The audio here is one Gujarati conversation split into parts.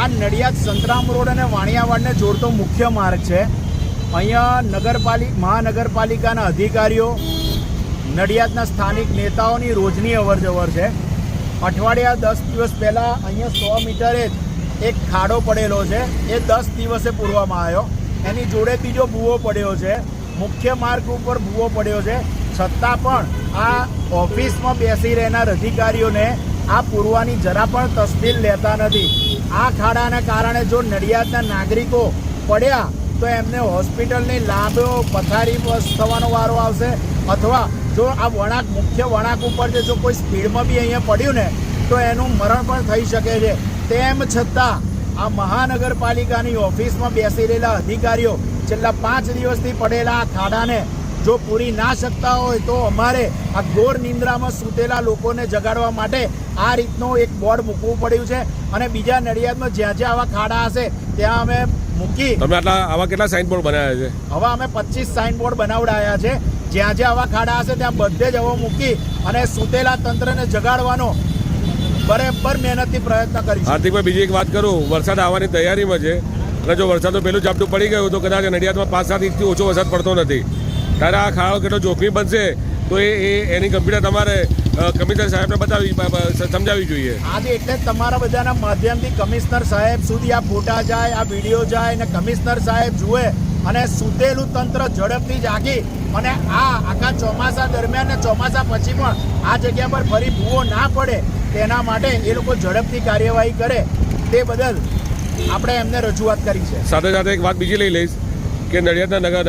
આ નડિયાદ સંતરામ રોડ અને વાણિયાવાડને જોડતો મુખ્ય માર્ગ છે. અહીંયા નગરપાલિ મહાનગરપાલિકાના અધિકારીઓ, નડિયાદના સ્થાનિક નેતાઓની રોજની અવરજવર છે. અઠવાડિયા દસ દિવસ પહેલાં અહીંયા સો મીટરે જ એક ખાડો પડેલો છે. એ દસ દિવસે પૂરવામાં આવ્યો. એની જોડે બીજો ભૂવો પડ્યો છે. મુખ્ય માર્ગ ઉપર ભૂવો પડ્યો છે. છતાં પણ આ ઓફિસમાં બેસી રહેનાર અધિકારીઓને આ પૂરવાની જરા પણ તસદીલ લેતા નથી. આ ખાડાના કારણે જો નડિયાદના નાગરિકો પડ્યા, તો એમને હોસ્પિટલની લાંબો પથારી થવાનો વારો આવશે. અથવા જો આ વળાંક, મુખ્ય વળાંક ઉપર જે જો કોઈ સ્પીડમાં બી અહીંયા પડ્યું ને, તો એનું મરણ પણ થઈ શકે છે. તેમ છતાં, આ મહાનગરપાલિકાની ઓફિસમાં બેસી રહેલા અધિકારીઓ છેલ્લા પાંચ દિવસથી પડેલા આ ખાડાને જો પૂરી ના શકતા હોય તો અમારે આ ઘોર નિંદ્રામાં સૂતેલા લોકોને જગાડવા માટે આ રીતનું એક બોર્ડ મૂકવું પડ્યું છે. અને બીજા નડિયાદમાં જ્યાં જ્યાં આવા ખાડા હશે ત્યાં અમે મૂકી તમે આટલા આવા કેટલા સાઇન બોર્ડ બનાવ્યા છે? હવે અમે પચીસ સાઇન બોર્ડ બનાવડાયા છે. જ્યાં જ્યાં આવા ખાડા હશે ત્યાં બધે જ હવે મૂકી અને સૂતેલા તંત્રને જગાડવાનો બરાબર મહેનતથી પ્રયત્ન કરીશું. હાર્દિકભાઈ બીજી એક વાત કરું. વરસાદ આવવાની તૈયારીમાં છે. અને જો વરસાદનું પહેલું ઝાપટું પડી ગયું તો કદાચ નડિયાદમાં પાંચ સાત ઇંચથી ઓછો વરસાદ પડતો નથી. ત્યારે આ ખાડો કેટલો જોખમી બનશે તો એ એ એની ગંભીરતા તમારે કમિશનર સાહેબને બતાવી સમજાવવી જોઈએ. આજે એટલે તમારા બધાના માધ્યમથી કમિશનર સાહેબ સુધી આ ફોટા જાય આ વીડિયો જાય અને કમિશનર સાહેબ જુએ અને સૂતેલું તંત્ર ઝડપથી જાગી અને આ આખા ચોમાસા દરમિયાન ચોમાસા પછી પણ આ જગ્યા પર ફરી ભૂવો ના પડે તેના માટે એ લોકો ઝડપથી કાર્યવાહી કરે તે બદલ આપણે એમને રજૂઆત કરી છે. સાથે સાથે એક વાત બીજી લઈ લઈશ. કે નડિયાદના નગર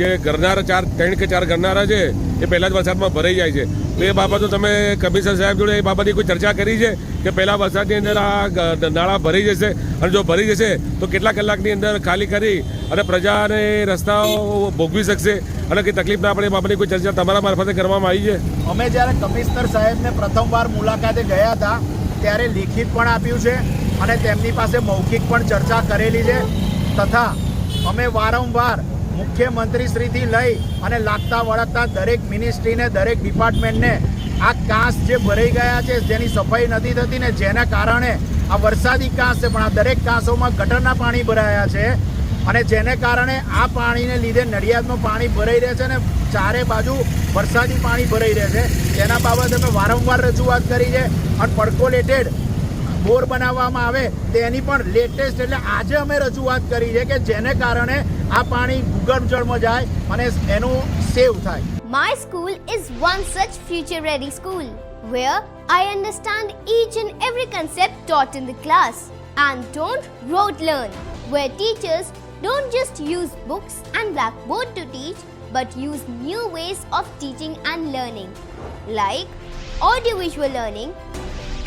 જે ગરનારા ચાર ત્રણ કે ચાર ગરનારા છે, એ પહેલા જ વરસાદમાં ભરાઈ જાય છે. તો એ બાબતો તમે કમિશનર સાહેબ જોડે એ બાબતની કોઈ ચર્ચા કરી છે કે પહેલા વરસાદની અંદર આ નાળા ભરી જશે? અને જો ભરી જશે, તો કેટલા કલાકની અંદર ખાલી કરી અને પ્રજાને રસ્તાઓ ભોગવી શકશે? અને કંઈ તકલીફ ના પડે એ બાબતની કોઈ ચર્ચા તમારા મારફતે કરવામાં આવી છે? અમે જ્યારે કમિશનર સાહેબને પ્રથમવાર મુલાકાતે ગયા હતા, ત્યારે લેખિત પણ આપ્યું છે અને તેમની પાસે મૌખિક પણ ચર્ચા કરેલી છે. તથા અમે વારંવાર મુખ્યમંત્રીશ્રીથી લઈ અને લાગતા વળગતા દરેક મિનિસ્ટ્રીને દરેક ડિપાર્ટમેન્ટને આ કાંસ જે ભરાઈ ગયા છે, જેની સફાઈ નથી થતી ને જેના કારણે આ વરસાદી કાંસ છે, પણ આ દરેક કાંસોમાં ગટરના પાણી ભરાયા છે અને જેને કારણે આ પાણીને લીધે નડિયાદમાં પાણી ભરાઈ રહે છે ને ચારે બાજુ વરસાદી પાણી ભરાઈ રહે છે. તેના બાબતે અમે વારંવાર રજૂઆત કરી છે. અને પડકોલેટેડ બોર બનાવવામાં આવે તેની પણ લેટેસ્ટ એટલે આજે અમે રજૂઆત કરી છે કે જેને કારણે આ પાણી ભૂગર્ભ જળમાં જાય અને એનું સેવ થાય My school is one such future ready school where I understand each and every concept taught in the class and don't rote learn, where teachers don't just use books and blackboard to teach but use new ways of teaching and learning like audiovisual learning,